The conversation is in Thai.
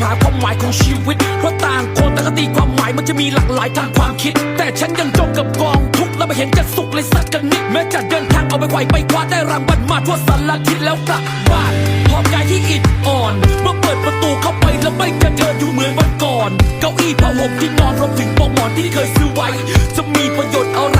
หาความหมายของชีวิต เพราะต่างคนแต่างก็ตีความหมายมันจะมีหลากหลายทางความคิด แต่ฉันยังจมกับกองทุกข์และไม่เห็นจะสุขเลยสักกันนิดแม้จะเดินทางเอาไปไกวไปคว้าได้รางวัลมาทั่วสารทิศแล้วกลับบ้านพร้อมใจที่อิดอ่อน เมื่อเปิดประตูเข้าไปแล้วไม่เจอเธออยู่เหมือนวันก่อน เก้าอี้ผ้าห่มที่นอนรวมถึงปลอกหมอนที่เคยซื้อไว้ จะมีประโยชน์อะไร